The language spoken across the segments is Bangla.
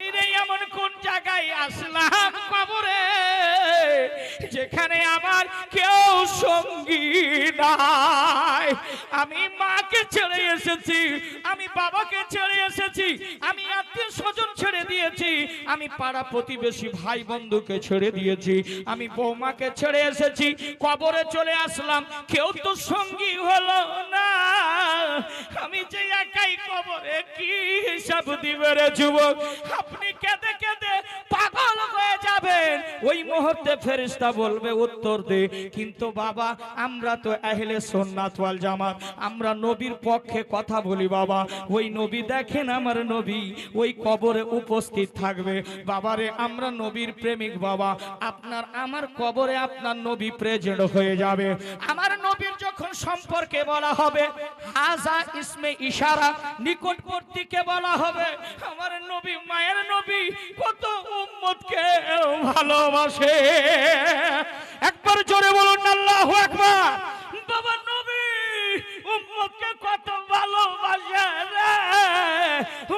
এমন কোন জায়গায় আসলাম কবরে যেখানে আমার কেউ সঙ্গী নাই। আমি মাকে ছেড়ে এসেছি। আমি বাবাকে ছেড়ে এসেছি। আমি আত্মীয় স্বজন ছেড়ে দিয়েছি। আমি পাড়া প্রতিবেশী ভাই বন্ধুকে ছেড়ে দিয়েছি। আমি বৌমাকে ছেড়ে এসেছি। কবরে চলে আসলাম। কেউ তো সঙ্গী হলো না। আমি যে একাই কবরে কি হিসাব দিবে রে যুবক? আপনি কেঁদে কেঁদে পাগল হয়ে যাবেন। ওই মুহূর্তে ফেরেশতা বলবে, উত্তর দে। কিন্তু বাবা, আমরা তো আহলে সুন্নাত ওয়াল জামাত। আমরা নবীর পক্ষে কথা বলি বাবা। ওই নবী দেখেন আমার নবী, ওই কবরে উপস্থিত থাকবে। বাবারে, আমরা নবীর প্রেমিক বাবা। আপনার, আমার কবরে আপনার নবী প্রেজেন্ট হয়ে যাবে। আমার নবীর যখন সম্পর্কে বলা হবে, হাজা ইসমে ইশারা নিকটবর্তীকে বলা হবে? আমার নবী, মায়ের নবী, কত উম্মতকে ভালোবাসে। একবার জোরে বলুন, আল্লাহু আকবার। বাবা, নবী উম্মতকে কত ভালোবাসে রে?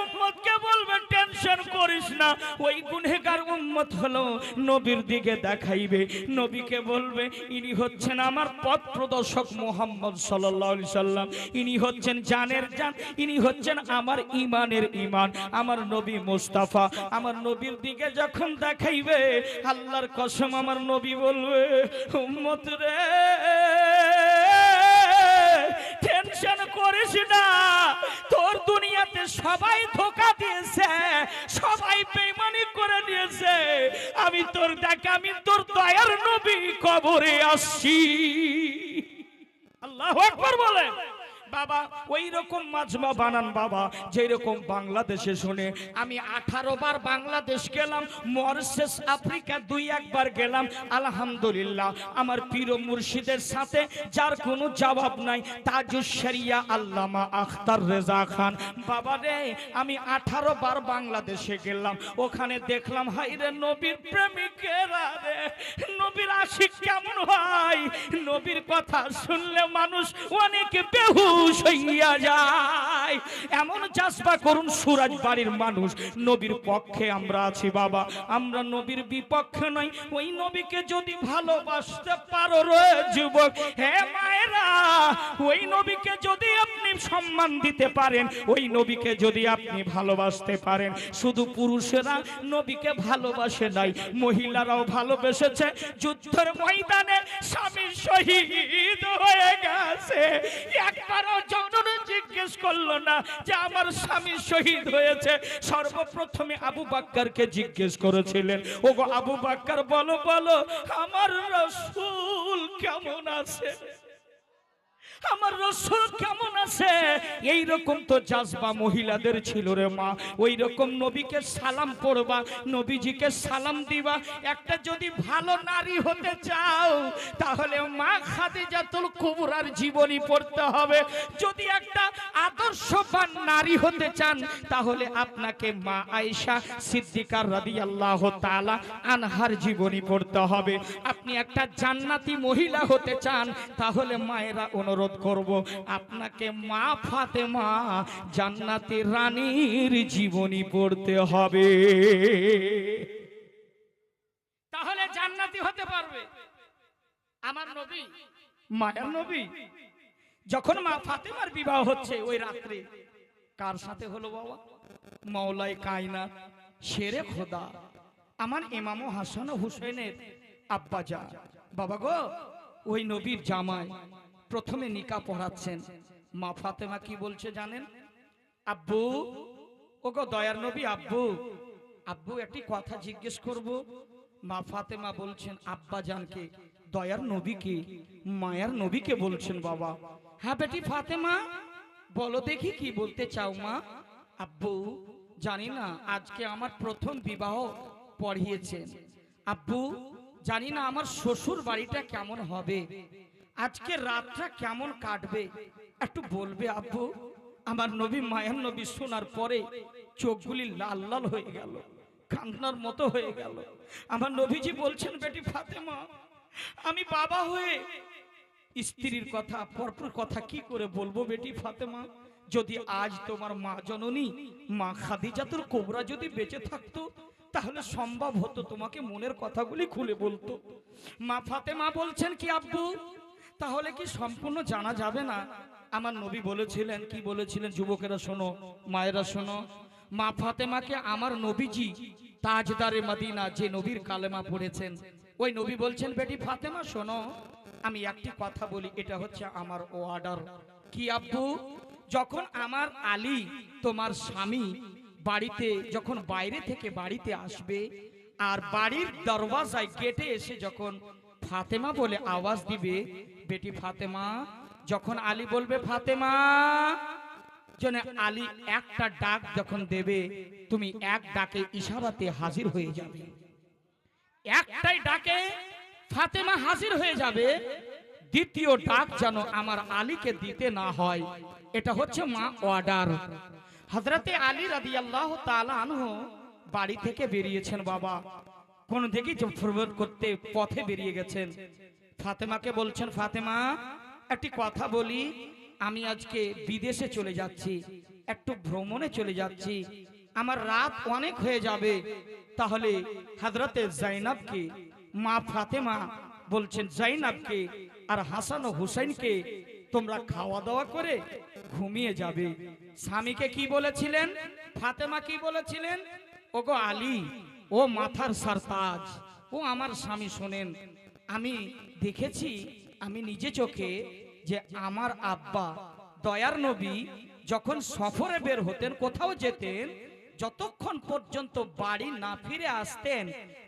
উম্মতকে বলবেন, টেনশন করিস না, ওই গুনহেগার উম্মত হলো নবীর দিকে দেখাইবে। নবীকে বলবে, ইনি হচ্ছেন আমার পথ প্রদর্শক মোহাম্মদ আলাইহি সাল্লাম। ইনি হচ্ছেন জানের জান, ইনি হচ্ছেন আমার ইমানের ইমান আমার নবী মুস্তাফা, আমার নবীর দিকে যখন দেখাইবে, আল্লাহর কসম আমার নবী বলবে, উম্মত রে টেনশন করিস না। তোর দুনিয়াতে সবাই ধোকা দিয়েছে, সবাই বেমানি করে দিয়েছে আমি তোর দেখ, আমি তোর দয়ার নবী কবরে আসছি। আল্লাহ আকবার বলে বাবা ওই রকম মাজমা বানান বাবা যেই রকম বাংলাদেশে শুনে, আমি আঠারো বার বাংলাদেশ গেলাম মরিশাস আফ্রিকা দুই একবার গেলাম, আলহামদুলিল্লাহ, আমার পীর মুর্শিদের সাথে যার কোনো জবাব নাই, তাজুস শরিয়া আল্লামা আখতার রেজা খান। বাবা রে, আমি আঠারো বার বাংলাদেশে গেলাম, ওখানে দেখলাম হাই রে নবীর প্রেমিকেরা রে, নবীর আশিক কেমন হয়? নবীর কথা শুনলে মানুষ অনেক বেহুশ হইয়া যায়। এমন চাষবা করুন সুরাজ বাড়ির মানুষ। নবীর পক্ষে আমরা আছি বাবা। আমরা নবীর বিপক্ষে নই। ওই নবীকে যদি ভালোবাসতে পারো রে যুবক, হে মায়েরা ওই নবীকে যদি আপনি সম্মান দিতে পারেন, ওই নবীকে যদি আপনি ভালোবাসতে পারেন, শুধু পুরুষেরা নবীকে ভালোবাসে নাই, মহিলারাও ভালোবেসেছে, যুদ্ধের ময়দানে স্বামী শহীদ হয়ে গেছে। একবারও জননী জিজ্ঞেস করল না যে আমার স্বামী শহীদ হয়েছে। সর্বপ্রথমে আবু বাক্কারকে জিজ্ঞেস করেছিলেন, ওগো আবু বাক্কার, বলো বলো, আমার রসুল কেমন আছে? আমার রসুল কেমন আছে? এই রকম তো জাজবা মহিলাদের ছিল রে মা। ওই রকম নবীকে সালাম পড়বা, নবীজিকে সালাম দিবা। একটা যদি ভালো নারী হতে চাও, তাহলে মা খাদিজাতুল কুবরার জীবনী পড়তে হবে। যদি একটা আদর্শবান নারী হতে চান, তাহলে আপনাকে মা আয়েশা সিদ্দিকার রাদিয়াল্লাহু তাআলা আনহার জীবনী পড়তে হবে। আপনি একটা জান্নাতি মহিলা হতে চান, তাহলে মায়েরা অনুরোধ করব, আপনাকে মা ফাতেমা জান্নাতি রানীর জীবনী পড়তে হবে। তাহলে জান্নাতি হতে পারবে। আমার নবী, মায়ের নবী, যখন মা ফাতেমার বিবাহ হচ্ছে ওই রাত্রে, কার সাথে হলো বাবা? মাওলাই কায়না, শেরে খোদা, আমার ইমামু হাসান হুসেনের আব্বা যা। বাবা গো, ওই নবীর জামাই প্রথমে নিকা পড়াচ্ছেন। মা ফাতেমা কি বলছে জানেন? আব্বু ও গো দয়ার নবী আব্বু। আব্বু, একটি কথা জিজ্ঞেস করব। মা ফাতেমা বলছেন, আব্বা জানকে, দয়ার নবীকে, মায়ার নবীকে বলছেন বাবা। হ্যাঁ বেটি ফাতেমা, বলো দেখি কি বলতে চাও মা। আব্বু, জানি না, আজকে আমার প্রথম বিবাহ পড়িয়েছেন। আব্বু, জানি না আমার শ্বশুর বাড়িটা কেমন হবে। আজকে রাতটা কেমন কাটবে? একটু বলবে, আব্বু। আমার নবী মায়ার নবী শোনার পরে চোখগুলি লাল লাল হয়ে গেল, কান্নার মতো হয়ে গেল। আমার নবীজি বলছেন, বেটি ফাতেমা, আমি বাবা হয়ে স্ত্রীর কথা, পরপর কথা কি করে বলব বেটি ফাতেমা? যদি আজ তোমার মা জননী, মা খাদিজাতুল কোবরা যদি বেঁচে থাকতো, তাহলে সম্ভব হতো তোমাকে মনের কথাগুলি খুলে বলতো। মা ফাতেমা বলছেন, কি আব্বু তাহলে কি সম্পূর্ণ জানা যাবে না? আমার নবী বলেছিলেন, কি বলেছিলেন? যুবকেরা শোনো, মায়েরা শোনো, মা ফাতেমাকে আমার নবীজি তাজদারে মদিনা, যে নবীর কালেমা পড়েছেন, ওই নবী বলছেন, বেটি ফাতেমা, শোনো, আমি একটি কথা বলি, এটা হচ্ছে আমার অর্ডার কি আব্বু? যখন আমার আলী, তোমার স্বামী বাড়িতে, যখন বাইরে থেকে বাড়িতে আসবে, আর বাড়ির দরওয়াজায় গেটে এসে যখন ফাতেমা বলে আওয়াজ দিবে। বেটি ফাতেমা, যখন আলী বলবে, ফাতেমা যেন আলী একটা ডাক যখন দেবে, তুমি এক ডাকে ইশারাতে হাজির হয়ে যাবে। একটাই ডাকে ফাতেমা হাজির হয়ে যাবে। দ্বিতীয় ডাক যেন আমার আলীকে দিতে না হয়। এটা হচ্ছে মা অর্ডার। হজরতে আলী রাদি আল্লাহ আনহ বাড়ি থেকে বেরিয়েছেন বাবা। কোন দিকে ফরওয়ার্ড করতে পথে বেরিয়ে গেছেন। ফাতেমাকে বলছেন, ফাতেমা, একটি কথা বলি। আমি আজকে বিদেশে চলে যাচ্ছি, একটু ভ্রমণে চলে যাচ্ছি। আমার রাত অনেক হয়ে যাবে। তাহলে হজরতে জাইনাবকে, মা ফাতেমা বলছেন, জাইনাবকে আর হাসান ও হুসাইনকে তোমরা খাওয়া দাওয়া করে ঘুমিয়ে যাবে। স্বামীকে কি বলেছিলেন? ফাতেমা কি বলেছিলেন? ওগো আলী ও মাথার সারতাজ। ও আমার স্বামী শোনেন, আমি দেখেছি, আমি নিজে চোখে যে আমার আব্বা দয়ার নবী যখন সফরে বের হতেন, কোথাও যেতেন, যতক্ষণ পর্যন্ত বাড়ি না ফিরে আসতেন,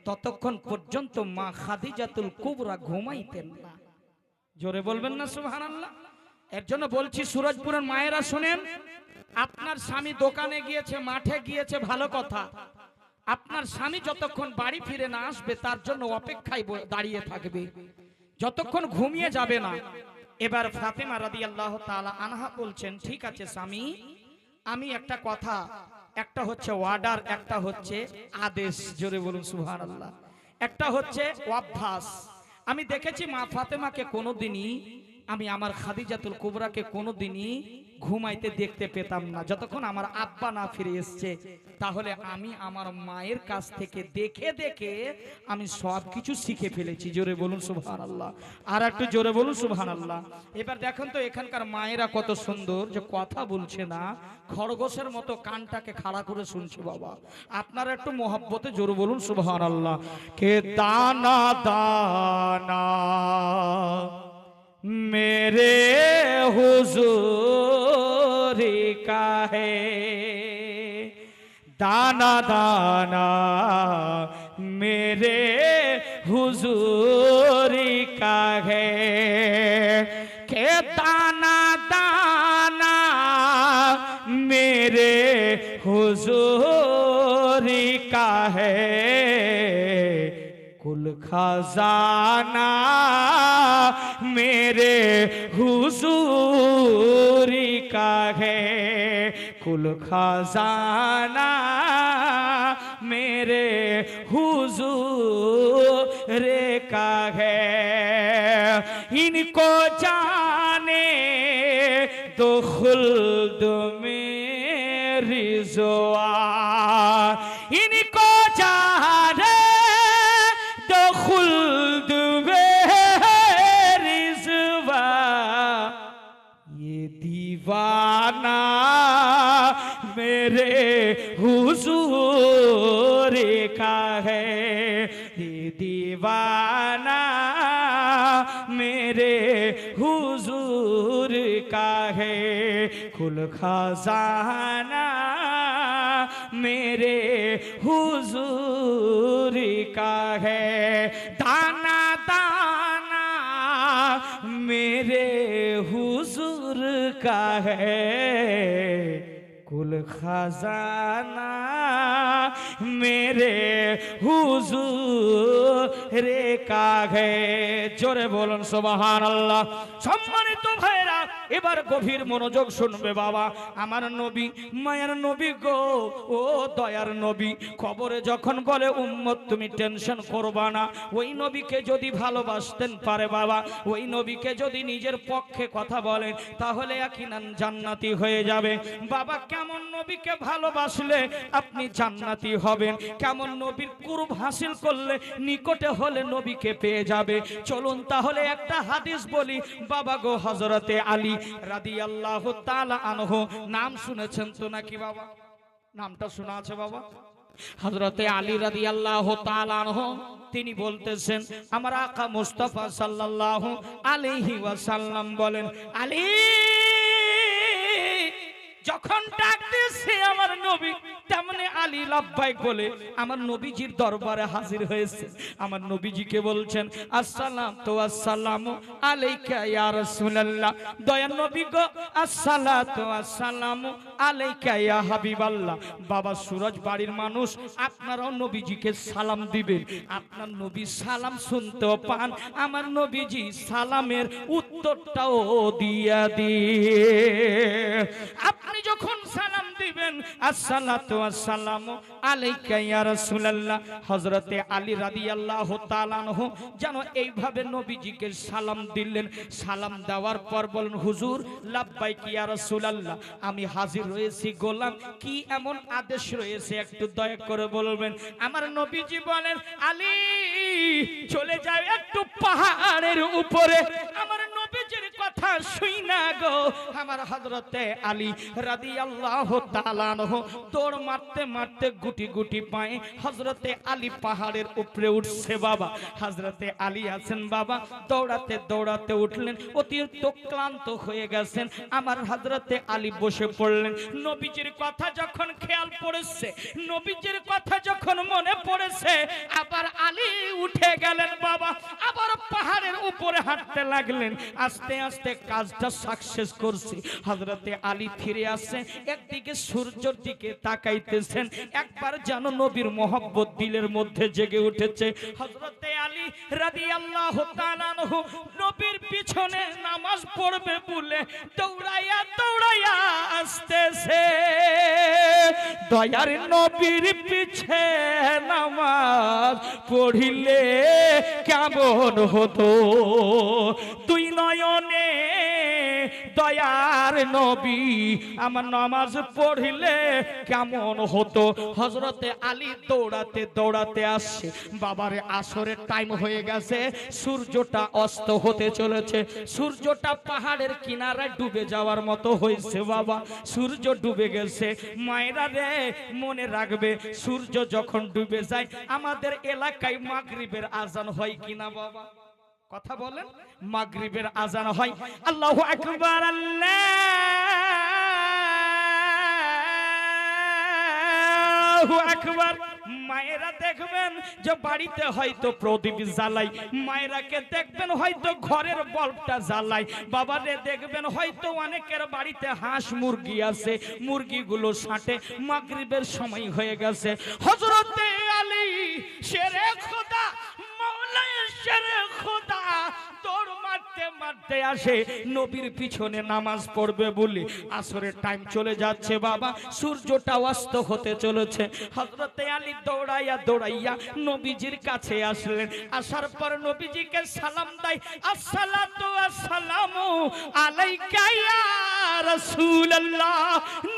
ততক্ষণ পর্যন্ত মা খাদিজাতুল কুবরা ঘুমাইতেন না। জোরে বলবেন না, সুবহানাল্লাহ। এর জন্য বলছি, সুরজপুরের মায়েরা শোনেন, আপনার স্বামী দোকানে গিয়েছে, মাঠে গিয়েছে, ভালো কথা। আপনার স্বামী যতক্ষণ বাড়ি ফিরে না আসবে, তার জন্য অপেক্ষায় দাঁড়িয়ে থাকবে। যতক্ষণ ঘুমিয়ে যাবে না। এবার ফাতেমা রাদি আল্লাহ তালা আনহা বলছেন, ঠিক আছে স্বামী, আমি একটা কথা, একটা হচ্ছে ওয়ার্ডার একটা হচ্ছে আদেশ। জোরে বলুন সুহান আল্লাহ একটা হচ্ছে অভ্যাস। আমি দেখেছি মা ফাতেমাকে কোনোদিনই আমি আমার খাদিজাতুল কুবরাকে কোনোদিনই ঘুমাইতে দেখতে পেতাম না। যতক্ষণ আমার আব্বা না ফিরে এসছে, তাহলে আমি আমার মায়ের কাছ থেকে দেখে দেখে আমি সব কিছু শিখে ফেলেছি। জোরে বলুন সুবহান আল্লাহ আর একটু জোরে বলুন সুবহান আল্লাহ এবার দেখেন তো এখানকার মায়েরা কত সুন্দর, যে কথা বলছে না, খরগোশের মতো কানটাকে খাড়া করে শুনছে বাবা। আপনারা একটু মহব্বতে জোরে বলুন সুবহান আল্লাহ কে দানা দানা मेरे हुजूरी का है। दाना दाना, मेरे हुजूरी का है। के दाना दाना, मेरे हुजूरी का है। कुल खजाना मेरे हुजूरी का है। कुल खजाना मेरे हुजूर का है। इनको जाने तो खुल्द में रिजवा। कुल खजाना मेरे हुजूरी का है। दाना दाना मेरे हुजूर का है। कुल खजाना मेरे हुजूर কা হে জোরে বলুন সুবহান আল্লাহ সম্মানিত ভাইরা এবার গভীর মনোযোগ শুনবে বাবা। আমার নবী, মায়ের নবী গো, ও দয়ার নবী খবরে যখন বলে, উম্মত, তুমি টেনশন করবা না। ওই নবীকে যদি ভালোবাসতেন পারে বাবা। ওই নবীকে যদি নিজের পক্ষে কথা বলেন, তাহলে একিনান জান্নাতি হয়ে যাবে। বাবা, কেমন নবীকে ভালোবাসলে আপনি জান্নাতি হবেন। কেমন নবীর কুরুব হাসিল করলে নিকটে হলে নবীকে পেয়ে যাবে। চলুন তাহলে একটা হাদিস বলি। বাবা গো হজরতে আলী রাদি আল্লাহ আনহু, নাম শুনেছেন তো নাকি বাবা? নামটা শোনা আছে বাবা? হজরতে আলী রাদি আল্লাহ তিনি বলতেছেন, আমার আকা মুস্তফা সাল্লাল্লাহু আলাইহি ওয়াসাল্লাম বলেন, আলী! যখন ডাক দিয়েছে আমার নবী, তেমনি আলী লাভবাই বলে, আমার নবীজির দরবারে হাজির হয়েছে। আমার নবীজিকে বলছেন আসসালাম তো আসসালাম আলাইকা ইয়া রাসূলুল্লাহ। দয়া নবী গো, আসসালাতু আসসালামু আলাইকা ইয়া হাবিবাল্লাহ। বাবা সুরজ বাড়ির মানুষ, আপনারাও নবীজিকে সালাম দিবেন। আপনার নবী সালাম শুনতেও পান, আমার নবীজি সালামের উত্তরটাও দিয়া দিয়ে আপনি যখন সালাম দিবেন, আসসালাতু আসসালামু আলাইকা ইয়া রাসূলুল্লাহ। হযরতে আলী রাদিয়াল্লাহু তাআলা আনহু যেন এইভাবে নবীজিকে সালাম দিলেন। সালাম দেওয়ার পর বলেন হুজুর, লাব্বাইক ইয়া রাসূলুল্লাহ, আমি হাজির রয়েছি গোলাম, কি এমন আদেশ রয়েছে? একটু দয়া করে বলবেন। আমার নবীজি বলেন, আলী চলে যায় একটু পাহাড়ের উপরে। আমার নবীজির কথা শুই না গো। আমার আলী দৌড় মারতে মারতে গুটি গুটি আলী পাহাড়ের উপরে উঠছে বাবা। আলী আছেন বাবা, দৌড়াতে দৌড়াতে উঠলেন, অতিরিক্ত ক্লান্ত হয়ে গেছেন। আমার আলী বসে পড়লেন। নবীজির কথা যখন খেয়াল পড়েছে, নবীজির কথা যখন মনে পড়েছে, আবার আলী উঠে গেলেন বাবা। আবার পাহাড়ের উপরে হাঁটতে লাগলেন। আস্তে আস্তে কাজটা সাকসেস করছে। হযরতে আলী ফিরে আসছে একদিকে সূর্যের দিকে তাকাইতেছেন, একবার যেন নবীর মোহব্বত দিলের মধ্যে জেগে উঠেছে। হযরতে আলী তাআলা আনহু নবীর পিছনে নামাজ পড়বে বলে দৌড়াইয়া দৌড়াইয়া আসতেছে। দয়ার নবীর পিছে নামাজ পড়িলে কেমন হতো? তুই নয়নে দয়ার নবী, আমার নামাজ পড়িলে কেমন হতো? হজরতে আলী দৌড়াতে দৌড়াতে আসছে। বাবারে, আসরের টাইম হয়ে গেছে, সূর্যটা অস্ত হতে চলেছে। সূর্যটা পাহাড়ের কিনারায় ডুবে যাওয়ার মতো হয়েছে বাবা। সূর্য ডুবে গেছে। মায়েরা রে, মনে রাখবে, সূর্য যখন ডুবে যায়, আমাদের এলাকায় মাগরিবের আজান হয় কিনা বাবা? কথা বলেন মাগরিবের আজান হয়। আল্লাহু আকবার আল্লাহু আকবার। মায়েরা দেখবেন যে বাড়িতে হয়তো প্রদীপ জ্বালাই মায়েরাকে দেখবেন হয়তো ঘরের বল্বটা জ্বালাই বাবারে দেখবেন হয়তো অনেকের বাড়িতে হাঁস মুরগি আছে মুরগিগুলো সাঁটে মাগরিবের সময় হয়ে গেছে। হজরতে আলী শেরে খোদা মৌলায় শেরে দৌড় মারতে আসে, নবীর পিছনে নামাজ পড়বে বলে আসরের টাইম চলে যাচ্ছে বাবা, সূর্যটা অস্ত হতে চলেছে। হজরতে আলী দৌড়াইয়া দৌড়াইয়া নবীজির কাছে আসলেন। আসার পর নবীজিকে সালাম দেয়, আসসালাতু আসসালামু আলাইকা রাসূলুল্লাহ।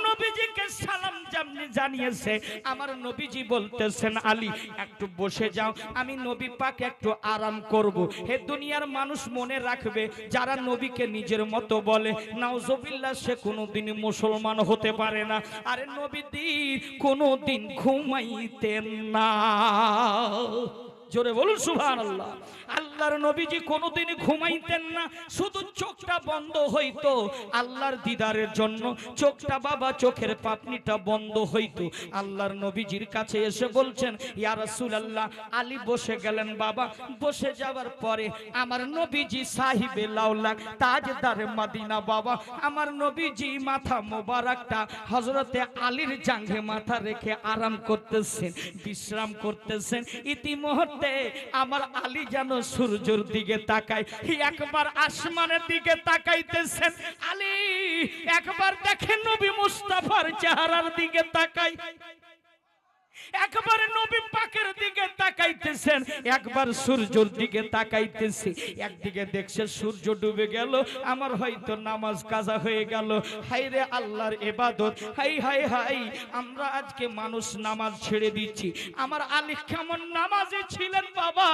নবীজিকে সালাম যেমনি জানিয়েছে, আমার নবীজি বলতেছেন, আলী, একটু বসে যাও, আমি নবী পাক একটু আরাম করব। হে দুনিয়ার মানুষ মনে রাখবে যারা নবীকে নিজের মতো বলে নাউজবিল্লা সে কোনোদিন মুসলমান হতে পারে না। আরে নবী নবীদির কোনোদিন ঘুমাইতেন না। জোরে বলুন সুভান আল্লাহ আল্লাহর নবীজি কোনোদিন ঘুমাইতেন না, শুধু চোখটা বন্ধ হইতো। আল্লাহর দিদারের জন্য চোখটা বাবা, চোখের পাপনিটা বন্ধ হইতো। আল্লাহর নবীজির কাছে এসে বলছেন, ইয়া রাসূলুল্লাহ, আলী বসে গেলেন বাবা, বসে যাওয়ার পরে আমার নবীজি সাহিবে লাউলাক তাজদার মদিনা বাবা, আমার নবীজি মাথা মোবারকটা হযরতে আলীর জাঙ্ঘে মাথা রেখে আরাম করতেছেন, বিশ্রাম করতেছেন। ইতিমধ্যে আমার আলী যেন সূর্যের দিকে তাকায় একবার আসমানের দিকে তাকাইতেছেন। আলী, একবার দেখেন নবী মুস্তাফার চেহারার দিকে তাকাই। একবার নবী পাকের দিকে তাকাইতেছেন, একবার সূর্যর দিকে তাকাইতেছি। একদিকে দেখছে সূর্য ডুবে গেল, আমার হয়তো নামাজ কাজা হয়ে গেল। হাই রে আল্লাহর এবাদত হাই হাই হাই, আমরা আজকে মানুষ নামাজ ছেড়ে দিচ্ছি। আমার আলী কেমন নামাজে ছিলেন বাবা?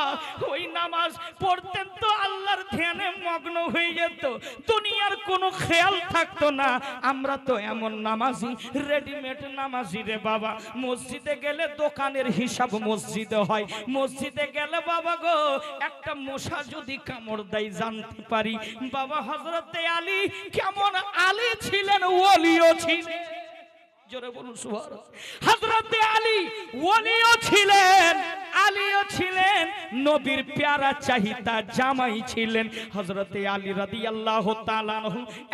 ওই নামাজ পড়তেন তো আল্লাহর ধ্যানে মগ্ন হয়ে যেত। দুনিয়ার কোনো খেয়াল থাকতো না। আমরা তো এমন নামাজি, রেডিমেড নামাজি রে বাবা। মসজিদে গেলে দোকানের হিসাব মসজিদে হয়। মসজিদে গেলে বাবা গো, একটা মশা যদি কামড় দেয়, জানতে পারি বাবা হজরতে আলী কেমন আলী ছিলেন, ওলিও ছিলেন। ওলিও ছিলেন ছিলেন, নবীর প্যারা জামাই ছিলেন।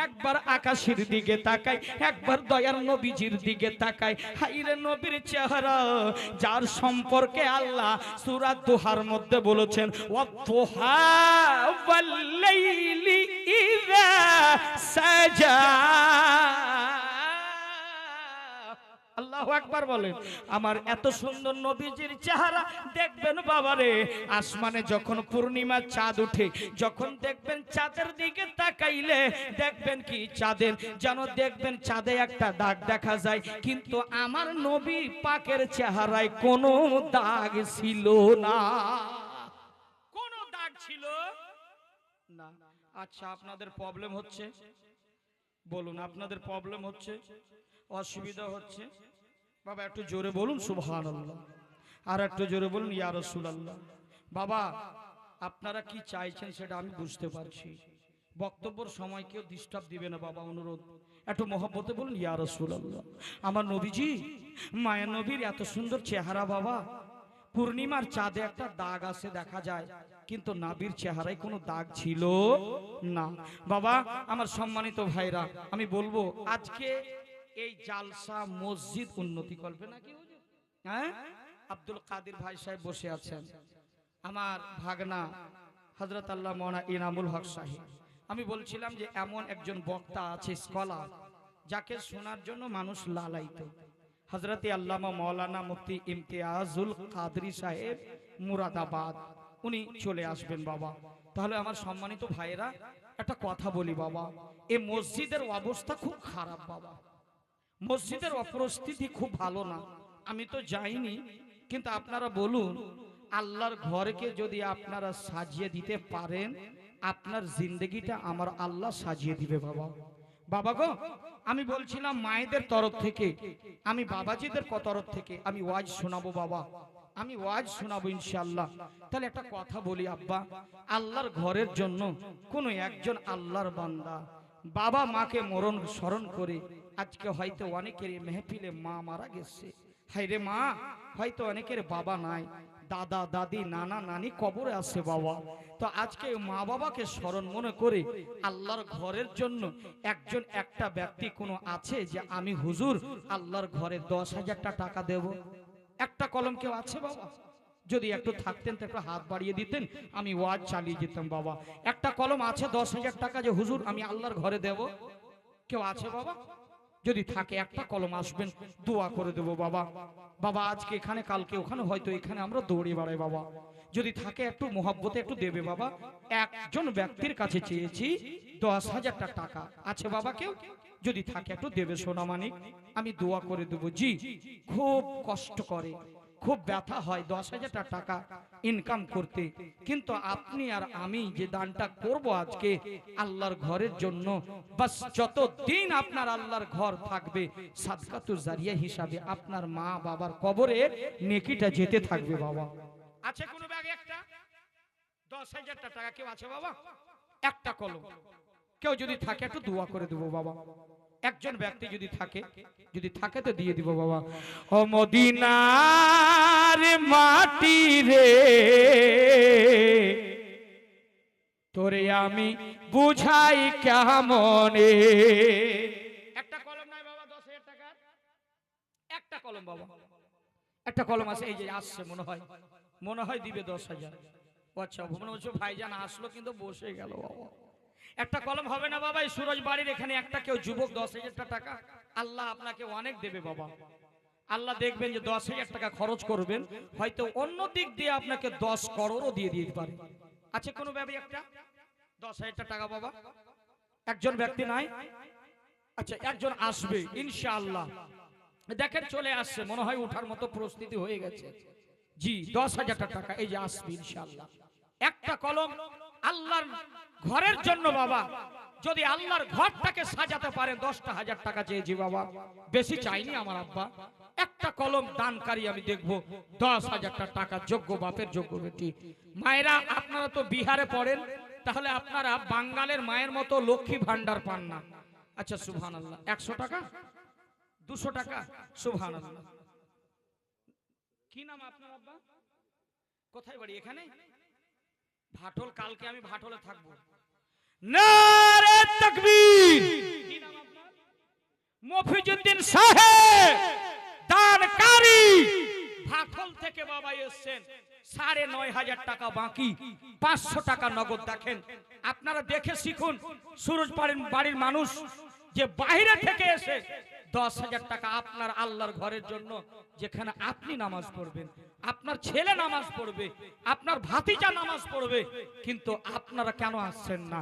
একবার আকাশের দিকে তাকায়, একবার দয়ার নবীজির দিকে তাকায়। হাইরে নবীর চেহারা, যার সম্পর্কে আল্লাহ সূরা দোহার মধ্যে বলেছেন সাজা। আল্লাহ একবার বলেন, আমার এত সুন্দর নবীজির চেহারা দেখবেন বাবারে। আসমানে যখন পূর্ণিমার চাঁদ উঠে, যখন দেখবেন চাঁদের দিকে তাকাইলে, দেখবেন কি চাঁদের, যেন দেখবেন চাঁদে একটা দাগ দেখা যায়। কিন্তু আমার নবী পাকের চেহারায় কোনো দাগ ছিল না। কোনো দাগ ছিল না। আচ্ছা আপনাদের প্রবলেম হচ্ছে? বলুন, আপনাদের প্রবলেম হচ্ছে? অসুবিধা হচ্ছে? বাবা একটু জোরে বলুন সুবহান আল্লাহ আর একটু জোরে বলুন ইয়া রাসূলুল্লাহ। বাবা আপনারা কি চাইছেন সেটা আমি বুঝতে পারছি। বক্তব্যর সময় কেউ ডিস্টার্ব দিবে না বাবা অনুরোধ। একটু মহব্বতে বলুন ইয়া রাসূলুল্লাহ। আমার নবীজি মায়া নবীর এত সুন্দর চেহারা বাবা। পূর্ণিমার চাঁদে একটা দাগ আছে দেখা যায়। কিন্তু নাবির চেহারায় কোনো দাগ ছিল না। বাবা আমার সম্মানিত ভাইরা আমি বলব আজকে এই জালসা মসজিদ উন্নতি করবে নাকি হ্যাঁ? আব্দুল কাদির ভাই সাহেব বসে আছেন। আমার ভাগনা হজরত আল্লাহ মৌনা ইনামুল হক সাহেব। আমি বলছিলাম যে এমন একজন বক্তা আছে, স্কলার, যাকে শোনার জন্য মানুষ লালাইত হজরতে আল্লামা মৌলানা মুফতি ইমতিয়াজুল কাদরি সাহেব মুরাদাবাদ। উনি চলে আসবেন বাবা। তাহলে আমার সম্মানিত ভাইয়েরা, একটা কথা বলি বাবা। এ মসজিদের অবস্থা খুব খারাপ বাবা। মসজিদের অপরিস্থিতি খুব ভালো না। আমি তো যাইনি, কিন্তু আপনারা বলুন, আল্লাহর ঘরকে যদি আপনারা সাজিয়ে দিতে পারেন, আপনার জিন্দগিটা আমার আল্লাহ সাজিয়ে দিবে বাবা। বাবা গো, আমি বলছিলাম মায়েদের তরফ থেকে, আমি বাবাজিদের তরফ থেকে, আমি ওয়াজ শোনাবো বাবা। আমি ওয়াজ শোনাবো ইনশাআল্লাহ। তাহলে একটা কথা বলি আব্বা, আল্লাহর ঘরের জন্য কোনো একজন আল্লাহর বান্দা বাবা মাকে মরণ, স্মরণ করে আজকে হয়তো অনেকের মেহফিলে মা মারা গেছে। হাইরে মা, হয়তো অনেকের বাবা নাই। দাদা, দাদি, নানা, নানি কবরে আছে বাবা। তো আজকে মা বাবাকে স্মরণ মনে করে আল্লাহর ঘরের জন্য একজন একটা ব্যক্তি কোনো আছে যে আমি হুজুর, আল্লাহর ঘরে দশ হাজারটা টাকা দেব? একটা কলম কেউ আছে বাবা? যদি একটু থাকতেন তো একটু হাত বাড়িয়ে দিতেন, আমি ওয়াজ চালিয়ে যেতাম বাবা। একটা কলম আছে দশ হাজার টাকা যে হুজুর, আমি আল্লাহর ঘরে দেব? কেউ আছে বাবা? যদি থাকে একটা কলম আসবেন, দোয়া করে দেব বাবা। বাবা, আজকে এখানে, কালকে ওখানে, হয়তো এখানে আমরা দৌড়ে বেড়াই বাবা। যদি থাকে একটু মোহাব্বতে একটু দেবে বাবা। একজন ব্যক্তির কাছে চেয়েছি দশ হাজারটা টাকা। আছে বাবা কেউ? যদি থাকে একটু দেবে সোনামানিক। আমি দোয়া করে দেবো। জি, খুব কষ্ট করে। খুব ব্যথা হয়, দশ হাজার টাকা ইনকাম করতে। কিন্তু আপনি আর আমি যে দানটা করব আজকে আল্লাহর ঘরের জন্য, বাস যত দিন আপনার আল্লাহর ঘর থাকবে, সাদকাতু জারিয়া হিসাবে আপনার মা বাবার কবরে নেকিটা যেতে থাকবে বাবা। আছে কোনো ব্যাগে একটা? দশ হাজার টাকা কেউ আছে বাবা? একটা কলম। কেউ যদি থাকে একটু দোয়া করে দেবো বাবা। একজন ব্যক্তি যদি থাকে যদি থাকে তো দিয়ে দিব বাবা। ও মদিনার মাটি রে। তোরে আমি বুঝাই কেমনে? একটা কলম নাই বাবা দশ হাজার টাকার। একটা কলম বাবা। একটা কলম আছে এই যে আসছে মনে হয়। মনে হয়। দিবে দশ হাজার। আচ্ছা মনে হচ্ছে ভাইজান আসলো কিন্তু বসে গেল বাবা। একটা কলম হবে না বাবা এই সুরজ বাড়ির এখানে একটা কেউ যুবক দশ হাজার টাকা। আল্লাহ আপনাকে অনেক দেবে বাবা। আল্লাহ দেখবেন যে দশ হাজার টাকা খরচ করবেন, হয়তো অন্য দিক দিয়ে আপনাকে দশ করোড়ও দিয়ে দিতে পারে। আছে কোনো ব্যাপারে একটা? দশ হাজার টাকা বাবা। একজন ব্যক্তি নাই? আচ্ছা একজন আসবে, ইনশাআল্লাহ। দেখেন চলে আসছে, মনে হয় ওঠার মতো প্রস্তুতি হয়ে গেছে। জি, দশ হাজার টাকা, এই যে আসবে, ইনশাআল্লাহ। একটা কলম আল্লাহর ঘরের জন্য বাবা, যদি আল্লাহর ঘরটাকে সাজাতে পারে, দশটা হাজার টাকা চেয়েছি বাবা। বেশি চাইনি আমার আব্বা। একটা কলম দানকারী আমি দেখব, দশ হাজারটা টাকা যোগ্য বাপের, যোগ্য বেটি। মায়েরা, আপনারা তো বিহারে পড়েন, তাহলে আপনারা বাঙ্গালের মায়ের মতো লক্ষ্মী ভান্ডার পান না। আচ্ছা সুবহান আল্লাহ একশো টাকা? দুশো টাকা? সুবহান আল্লাহ কি নাম আপনার আব্বা? কোথায় বাড়ি, এখানে? ভাটল কালকে আমি ভাটলে থাকব। নারে তাকবীর। সাহেব দানকারী। ভাটল থেকে বাবা এসছেন সাড়ে নয় হাজার টাকা বাকি পাঁচশো টাকা নগদ দেখেন। আপনারা দেখে শিখুন সুরজ বাড়ির বাড়ির মানুষ যে বাইরে থেকে এসে দশ হাজার টাকা আপনার আল্লাহর ঘরের জন্য, যেখানে আপনি নামাজ পড়বেন। আপনার ছেলে নামাজ পড়বে, আপনার ভাতিজা নামাজ পড়বে, কিন্তু আপনারা কেন আসছেন না?